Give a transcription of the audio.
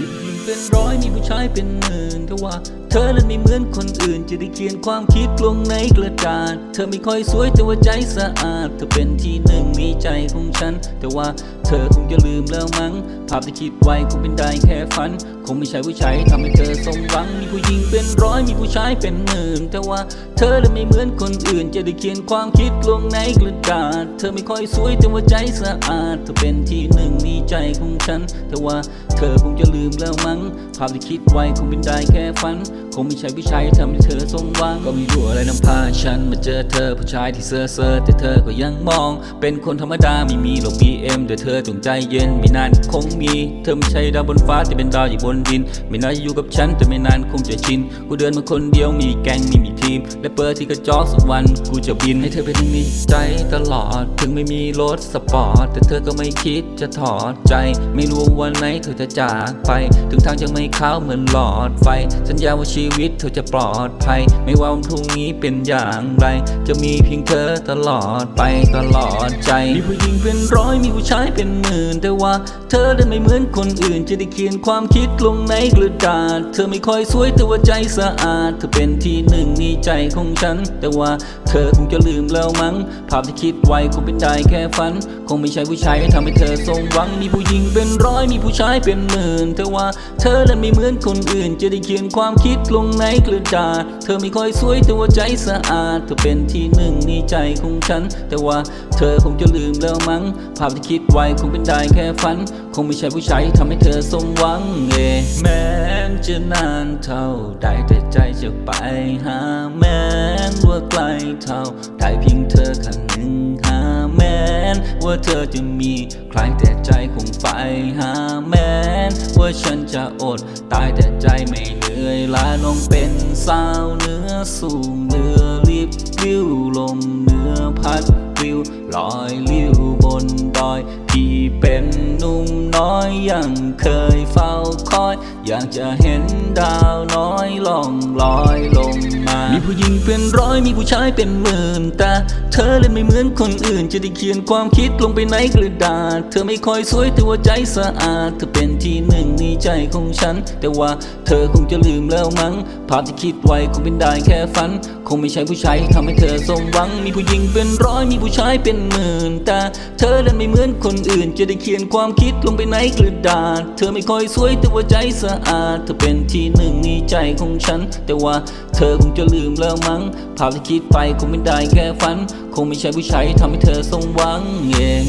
มีผู้หญิงเป็นร้อยมีผู้ชายเป็นหมื่นแต่ว่า เธอนั้นไม่เหมือนคนอื่น จะได้เขียนความคิดลงในกระดาษ เธอไม่ค่อยสวยแต่ว่าใจสะอาด เธอเป็นที่หนึ่งในใจของฉัน แต่ว่าเธอคงจะลืมแล้วมั้ง ภาพที่คิดไว้คงเป็นได้แค่ฝัน คงไม่ใช่ผู้ชายทำให้เธอสมหวัง มีผู้หญิงเป็นร้อยมีผู้ชายเป็นหมื่นแต่ว่า เธอนั้นไม่เหมือนคนอื่น จะได้เขียนความคิดลงในกระดาษ เธอไม่ค่อยสวยแต่ว่าใจสะอาด เธอเป็นที่หนึ่งใน ใจของฉันแต่ว่าเธอคงจะลืมแล้วมั้ง ภาพที่คิดไว้คงเป็นได้แค่ฝัน คงไม่ใช่ผู้ชายทำให้เธอสมหวัง ก็ไม่รู้อะไรนำพาฉัน มาเจอเธอผู้ชายที่เซ่อเซ่อแต่เธอก็ยังมอง เป็นคนธรรมดาไม่มีหรอก BM แต่เธอจงใจเย็นไม่นานคงมี เธอไม่ใช่ดาวบนฟ้าแต่เป็นดาวอยู่บนดิน ไม่น่าจะอยู่กับฉันแต่ไม่นานคงจะชินกูเดินมาคนเดียวมีแก๊งไม่มีทีม และเปิดที่กระจอกสักวัน กูจะบินให้เธอเป็นหนึ่งในใจตลอด ถึงไม่มีรถสปอร์ต แต่เธอก็ไม่คิดจะถอดใจ ไม่รู้วันไหนเธอจะจากไป ถึงทางจะไม่ขาวเหมือนหลอดไฟ สัญญาว่าชีวิตเธอจะปลอดภัย ไม่ว่าวันพรุ่งนี้เป็นอย่างไร จะมีเพียงเธอตลอดไปตลอดใจ มีผู้หญิงเป็นร้อยมีผู้ชายเป็นหมื่นแต่ว่าเธอนั้ไม่เหมือนคนอื่น จะได้เขียนความคิดลงในกระดาษ เธอไม่ค่อยสวยแต่ว่าใจสะอาด เธอเป็นที่หนึ่งในใจของฉัน แต่ว่าเธอคงจะลืมแล้วมั้ง ภาพที่คิดไว้คงเป็นได้แค่ฝัน คงไม่ใช่ผู้ชายที่ทำให้เธอสมหวัง มีผู้หญิงเป็นร้อยมีผู้ชายเป็นหมื่น แต่ว่าเธอนั้นไม่เหมือนคนอื่น จะได้เขียนความคิดลงในกระดาษ เธอไม่ค่อยสวยแต่ว่าใจสะอาด เธอเป็นที่หนึ่งในใจของฉัน แต่ว่าเธอคงจะลืมแล้วมั้ง ภาพที่คิดไว้คงเป็นได้แค่ฝัน คงไม่ใช่ผู้ชายที่ทำให้เธอสมหวังเอแม้จะนานเท่าใดแต่ใจจะไปหาแม้นว่าไกลเท่าได้เพียงเธอข้างหนึ่งหาแม้นว่าเธอจะมีใครแต่ใจคงไปหาแม้นว่าฉันจะอด ตายแต่ใจไม่เหนื่อยลาน้องเป็นสาวเนื้อสูงเนื้อรีบลิ้วลมเนื้อพัดปลิวลอยลิ้วบนดอย พี่เป็นหนุ่มน้อยยังเคยเฝ้าคอยอยากจะเห็นดาวน้อยล่องลอยลงมา มีผู้หญิงเป็นร้อยมีผู้ชายเป็นหมื่นแต่เธอเล่นไม่เหมือนคนอื่น จะได้เขียนความคิดลงไปในกระดาษ เธอไม่ค่อยสวยแต่ว่าใจสะอาด เธอเป็นที่หนึ่งในใจของฉัน แต่ว่าเธอคงจะลืมแล้วมั้ง ภาพที่คิดไว้คงเป็นได้แค่ฝัน คงไม่ใช่ผู้ชายที่ทำให้เธอสมหวัง มีผู้หญิงเป็นร้อยมีผู้ชายเป็นหมื่นแต่เธอเล่นไม่เหมือนคนอื่น จะได้เขียนความคิดลงไปในกระดาษ เธอไม่ค่อยสวยแต่ว่าใจสะอาดเธอเป็นที่หนึ่งในใจของฉัน แต่ว่าเธอคงจะลืมแล้วมั้งภาพที่คิดไปคงไม่ได้แค่ฝัน คงไม่ใช่ผู้ชายที่ทำให้เธอสมหวังเอง